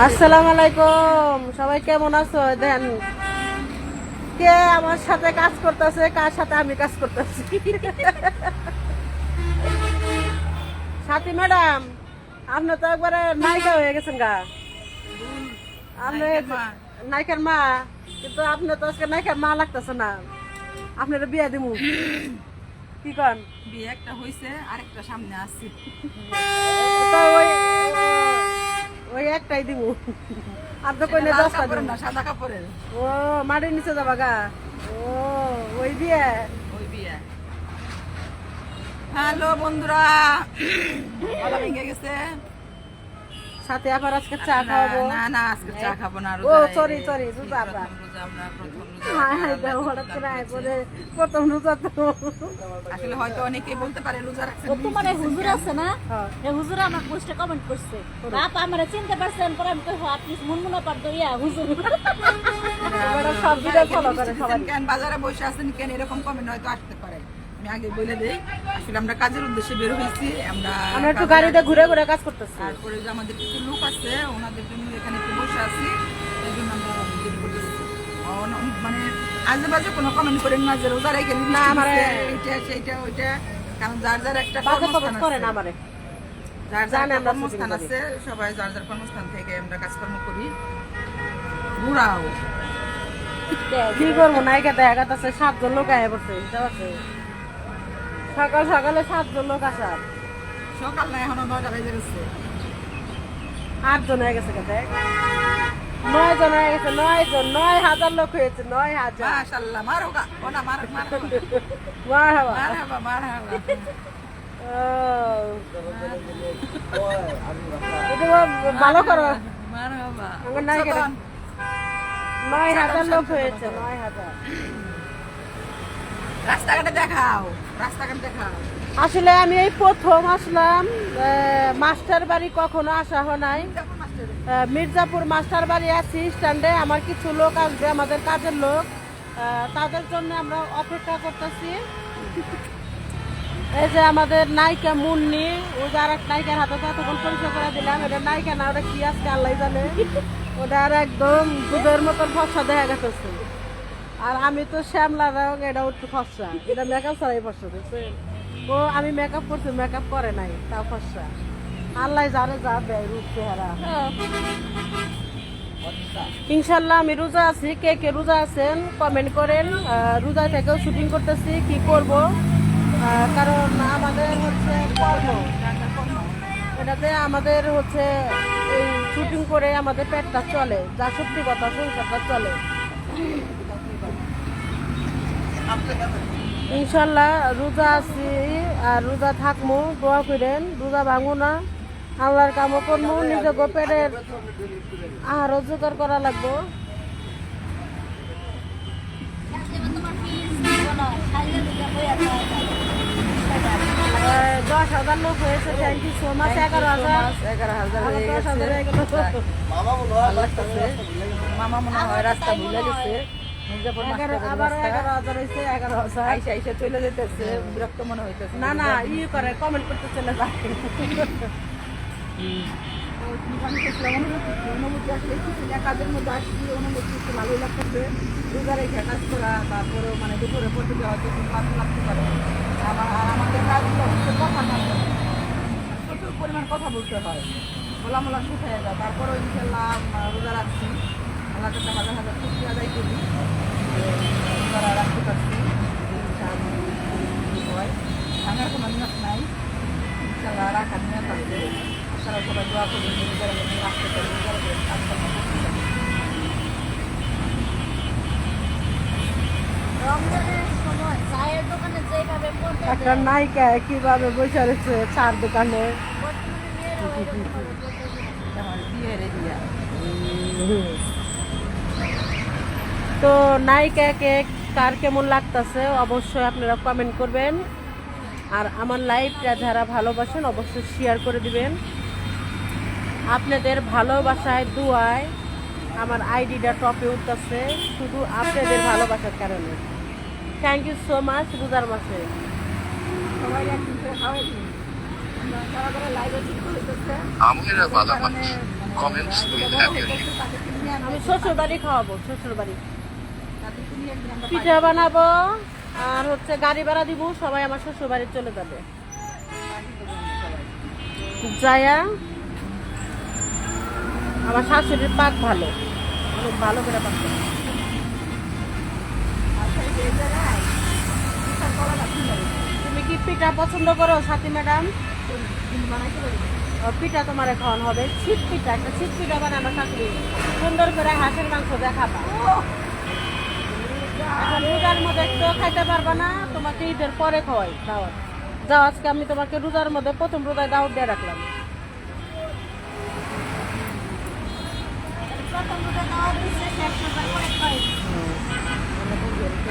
আসসালামু আলাইকুম। সবাই কেমন আছো? দেন। কে আমার সাথে কাজ করতেছে? কার সাথে আমি কাজ করতেছি? সাথী ম্যাডাম আপনি তো একবারে নায়িকা হয়ে গেছেন গা। আপনি নায়িকার মা। কিন্তু আপনি তো আজকে নায়িকার মা লাগতেছে না। আপনার বিয়ে দিব কি কন? বিয়ে একটা হয়েছে আরেকটা সামনে আসছে ওই একটাই দিব। আপনি কইলে লাল দশটা কাপড়ের না সাদা কাপড়ের। ও মাটির নিচে যাবা গা। ও ওই দিয়ে ওই বিয়ে। হ্যালো বন্ধুরা গেছে। সাথে আবার আজকে চা খাওয়াবো। না না আজকে চা খাব না ও, sorry, এই রোজা আমরা। প্রথম রোজা আমরা প্রথম রোজা হাই হাই দেও হঠাৎ করে আয় পরে প্রথম রোজা তো। আসলে হয়তো অনেকেই বলতে পারে রোজা রাখছেন ও তোমার এই হুজুর আছে না? হ্যাঁ। এই হুজুর আমার পোস্টে কমেন্ট করছে। বাপ আমার চিনতে পারছেন পরে আমি কই আপনি মুনমুনা পারতো ইয়া হুজুর। সব ভিডিও ফলো করে সবাই। কেন বাজারে বসে আছেন কেন এরকম কমেন্ট হয়তো আসতে পারে। আমি আগে বলে দেই আসলে আমরা কাজের উদ্দেশ্যে বের হয়েছি আমরা আমরা একটু গাড়িতে ঘুরে ঘুরে কাজ করতেছি। তারপরে যে আমাদের কিছু লোক আছে ওনাদের জন্য এখানে একটু বসে আছি এই জন্য আমরা করতেছি মানে আজে বাজে কোনো কমেন্ট করেন না যে রোজা রেখে না, আমারে- ওইটা কারণ যার যার একটা কর্মস্থান। আমারে। যার যার কর্মস্থান আছে সবাই যার যার কর্মস্থান থেকে আমরা কাজকর্ম করি। ঘুরাও কি করব নায়িকা দেখা গেছে সাতজন লোক আয় পড়ছে বুঝতে পারছ? সকাল সকালে সাতজন লোক আসার সকাল না এখনও নয়টা বেজে গেছে। আটজন হয়ে গেছে কে দেখ নয় জন হয়ে গেছে নয় জন নয় হাজার লোক হয়েছে নয় হাজার। মাশাআল্লাহ মারো গা ও না মার মার। মার হাবা মার হাবা মার হাবা এটা ভালো করো। নয় হাজার লোক হয়েছে নয় হাজার। রাস্তাঘাটে দেখাও রাস্তাঘাটে দেখাও। আসলে আমি এই প্রথম আসলাম মাস্টার বাড়ি কখনো আসা হয় নাই। মির্জাপুর মাস্টার বাড়ি। আছি স্ট্যান্ডে। আমার কিছু লোক আসবে আমাদের কাজের লোক। তাদের জন্য আমরা অপেক্ষা করতেছি। এই যে আমাদের নায়িকা মুন্নি ওই যে আর এক নায়িকার হাতে তো এতক্ষণ পরিচয় করে দিলাম। এটা নায়িকা না ওটা কি আজকে আল্লাহ জানে। ওটা আর একদম দুধের মতন ফসা দেখা গেছে। আর আমি তো শ্যামলা রং এটা একটু ফসা এটা মেকআপ ছাড়াই ফসা ও, আমি মেকআপ করছি মেকআপ করে নাই, তাও ফসা আল্লাহ জানে যা দেয়, রূপ, চেহারা। ইনশাল্লাহ আমি রোজা আছি। কে কে রোজা আছেন কমেন্ট করেন। রোজা থেকেও শুটিং করতেছি, কি করব? কারণ আমাদের হচ্ছে কর্ম। এটাতে আমাদের হচ্ছে এই শুটিং করে আমাদের পেটটা চলে। যা সত্যি কথা, সংসারটা চলে। ইনশাল্লাহ রোজা আছি আর রোজা থাকব দোয়া করেন রোজা ভাঙবো না। আল্লাহর কামও করব নিজে পেটের আহার জোগাড় করা লাগবো। আহ, দশ হাজার লোক হয়েছে থ্যাংক ইউ সো মাচ এগারো হাজার। এগারো হাজার হয়ে দশ হাজার হয়ে গেছে গেল ভালো লাগতেছে। মামা মনে হয় রাস্তা ভুলে গেছে। আবার এগারো হাজার হয়েছে এগারো হাজার। আইসা আইসা চলে যেতেছে বিরক্ত মনে হইতেছে। না না ই করে কমেন্ট করতে চলে যায়। অনুভূতি আসলে কিছু কাজের মধ্যে আসছি অনুভূতি একটু ভালোই লাগতেছে রোজা রেখে কাজ করা তারপরে মানে দুপুরে পড়তে যাওয়া হয়তো একটু ভালো লাগতে পারে আমার আর আমাদের কাজগুলো হচ্ছে কথা প্রচুর পরিমাণ কথা বলতে হয় মোলা মোলা শুকিয়ে যায় তারপরেও ইনশাল্লাহ রোজা রাখছি আল্লাহ কাছে হাজার হাজার খুশি আদায় করি যে রাখতে পারছি হয় আমার কোনো নিয়ত নাই ইনশাল্লাহ রাখার নিয়ত আছে আপনারা সবাই দোয়া করবেন রাখতে কাজকর্ম করতে একটা নায়িকা কীভাবে বসে রয়েছে। চার দোকানে আমার বিয়ে রেডিয়া তো নায়িকাকে কার কেমন লাগতেছে অবশ্যই আপনারা কমেন্ট করবেন। আর আমার লাইভটা যারা ভালোবাসেন অবশ্যই শেয়ার করে দিবেন। আপনাদের ভালোবাসায় দুয়ায় আমার আইডিটা টপে উঠতেছে শুধু আপনাদের ভালোবাসার কারণে। থ্যাংক ইউ সো মাচ রোজার মাসে। আমি আমি শ্বশুর বাড়ি খাওয়াবো শ্বশুর বাড়ি তাদেরকে নিয়ে একদিন আমরা পিঠা বানাবো, আর হচ্ছে গাড়ি ভাড়া দিব, সবাই আমার শ্বশুর বাড়ি চলে যাবে। যায়া আমার শাশুড়ির পাক ভালো। অনেক ভালো করে পাক তুমি কি পিঠা পছন্দ করো, সাথী ম্যাডাম? পিঠা তোমার খাওয়ান হবে ছিট পিঠা, একটা ছিট পিঠা বানায় আমার শাশুড়ি। সুন্দর করে হাঁসের মাংস দেখাবা। এখন রোজার মধ্যে একটু খাইতে পারবা না, তোমাকে ঈদের পরে খাওয়াই, দাওয়াত। যাও, আজকে আমি তোমাকে রোজার মধ্যে প্রথম রোজায় দাওয়াত দিয়ে রাখলাম। প্রথম দুটো খাওয়া দিচ্ছে শেষ সবার পরে খাই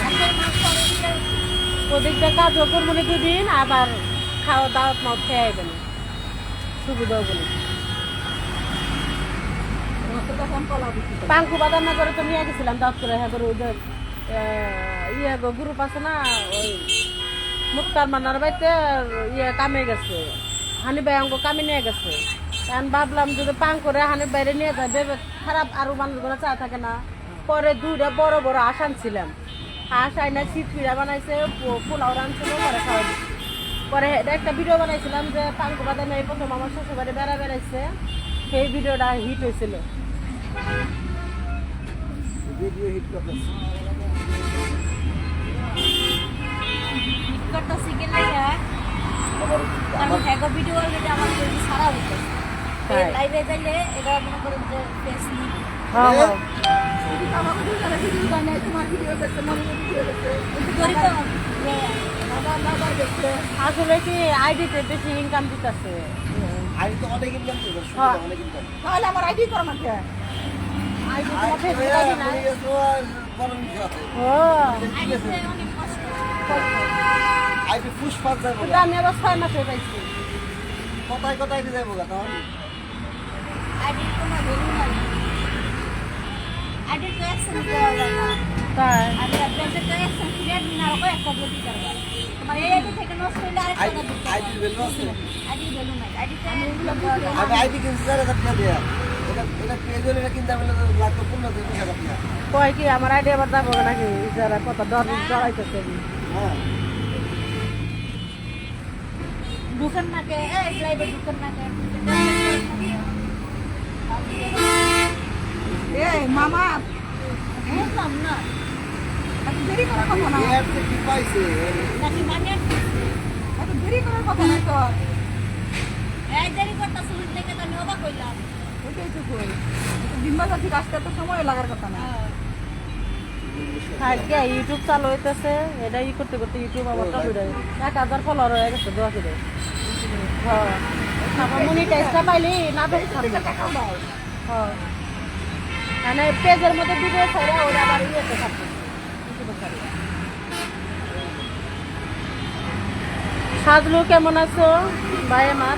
হাঁসের মাংস দিয়ে ওদিক দিয়ে কাজও করব না দুদিন, আবার খাওয়া দাওয়াত মাও খেয়ে আইবেন সুবিধাও বলি। পাঙ্কু বাদাম না করে তো নিয়ে গেছিলাম দাওয়াত করে হ্যাঁ করে ওদের ইয়ে গ্রুপ আছে না, ওই মুক্তার মান্নার বাড়িতে ইয়ে কামে গেছে। হানি ভাই অঙ্গ কামে নিয়ে গেছে। এখন ভাবলাম যদি পাং করে হানি বাইরে নিয়ে যায় ভেবে খারাপ আরও মানুষগুলো চা থাকে না। পরে দুইটা বড় বড় হাঁস আনছিলাম। হাঁস আইনা শীত পিড়া বানাইছে পোলাও রানছিল পরে খাওয়া পরে একটা ভিডিও বানাইছিলাম যে পাঙ্কু বাদামে এই প্রথম আমার শ্বশুর বাড়ি বেড়া বেড়াইছে। সেই ভিডিওটা হিট হয়েছিল। হিট করতেছি। গেলে কারণ হ্যাগো ভিডিও অলরেডি আমার যদি সারা হইতো লাইভে যাইলে এটা মনে করেন যে ফেস নিবে হ্যাঁ হ্যাঁ আমাকে দুজনে ভিডিও বানাই তোমার ভিডিও দেখতে মনে ভিডিও দেখতে করি তো যে বাবা বাবা দেখতে আসলে কি আইডিতে বেশি ইনকাম দিতেছে? আমি তো অনেক ইনকাম হ্যাঁ। অনেক ইনকাম তাহলে আমার আইডি করো না আইডি তোমার ফেসবুক আইডি না ও আইডিতে অনেক কষ্ট। আইপি পুষ্পাত যাব কিন্তু আমি আবার ছয় মাসে পাইছি। কোথায় কোথায় দিয়ে যাব তখন? আইডির কোনো ভ্যালু নাই। আইডির তো দেওয়া যায় না। তাই? আমি আপনাদের তো অ্যাকশন ক্রিয়েট না ওকে একটা বলতে পারব তোমার এই আইডি থেকে নষ্ট হইলে আরেকটা আইডি দিতে আইডির ভ্যালু আছে? আইডির ভ্যালু নাই। আইডিতে আমি আইডি দেয়া। এটা এটা পেজ হলে কিনতে লাগতো থেকে বিশ কয় কি আমার আইডি আবার যাব নাকি? যারা কত ডর জড়াইতেছে হ্যাঁ। ঢুকেন না কে এই লাইভে ঢুকেন না কে এই মামা বুঝলাম না দেরি করার কথা না। কি পাইছে? নাকি মানে এত দেরি করার কথা না তো। এই দেরি করতে থেকে আমি অবাক হইলাম। ওইটাই তো কই। বাজার থেকে আসতে এত সময় লাগার কথা না। ইউটিউব চালু হইতেছে। এটা ই করতে করতে ইউটিউব আমার চালু যায়। এক হাজার ফলোয়ার হয়ে গেছে দোয়া করে হ্যাঁ। ছাড়বে হ্যাঁ। মানে পেজের মধ্যে ভিডিও থাকবে সাজলু, কেমন আছো? ভাই, আমার?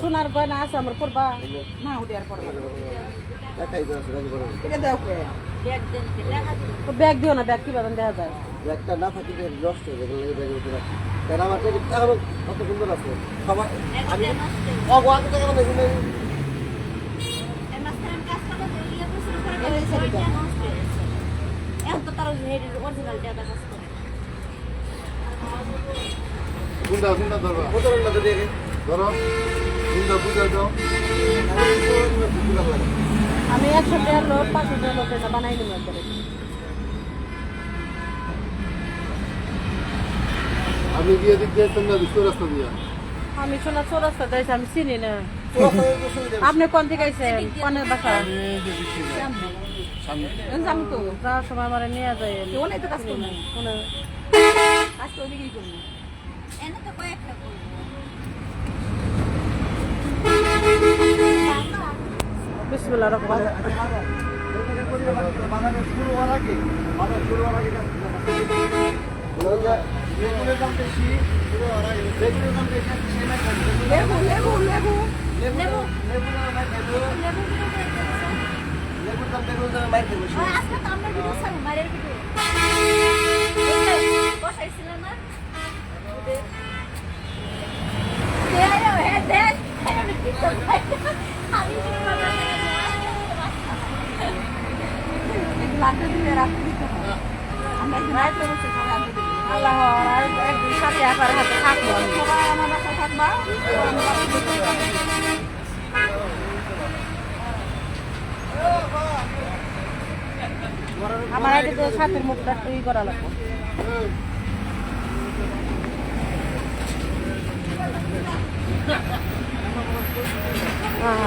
সোনার গয়না আছে আমার করবা না উঠে আর পরে টাকাই তো আছে রাজি করুন এটা দাও কে? ব্যাগ দেন দেখা দিন। ব্যাগ দিও না ব্যাগ কি বাদান দেখা যায়? একটা না থাকলে নষ্ট হয়ে লাগে ব্যাগের ভিতরে কারণ আমার টাকা কত সুন্দর আছে। সবাই আমি অবাক টাকা। এখন তো তার অরিজিনাল কাজ করে কোনটা কোনটা ধরবা। কত রান্না তো দিয়ে ধরো। কোনটা বুঝা দাও। আমি একশো টাকার লোক পাঁচশো টাকার লোক এটা বানাই নিব আমি গিয়ে দিক দিয়ে তোমরা বিশ্ব রাস্তা দিয়া। আমি শোনা চৌরাস্তা দিয়েছি আমি চিনি না। আপনি কোন থেকে আইছেন? কোনের বাসা? জানো তো। যাওয়ার সময় আমার নিয়ে যায় অনেক তো কাজ করব। কোনো কাজ তো ওইদিকেই করব। এনে তো কয়েকটা বিসমিল্লাহ রহমান বাগানের শুরু হওয়ার আগে বাগান শুরু হওয়ার আগে বেগুনের দাম বেশি বেগুনের দাম বেশি লেবু। লেবু লেবু লেবু লেবু লেবু লেবুর দাম বেগুনের দাম বাইরে আজকে তো আমরা ভিডিও ছাড়বো বাইরের ভিডিও বসাইছিল না ওদের দে আয়ো হে দে আমি টিকটক পাই আমি টিকটক লাগতে দিলে রাখতে দিতে হবে আমরা একদিন রাইতে বসে সবাই আনতে দিবি আল্লাহ আর একদিন সাথে একবার হাতে থাকব আমি সবাই আমার বাসায় থাকবা আমরা বাসায় বসে থাকব। আমার আগে তো সাথের মুখটা একটু ই করা লাগবে হ্যাঁ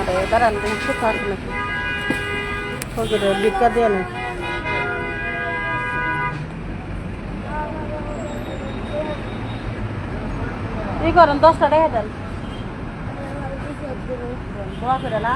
রে দাঁড়ান, তুমি আছে নাকি ফজরে ভিক্ষা দিয়ে করেন, দশটা টাকা দেন। দোয়া করে না।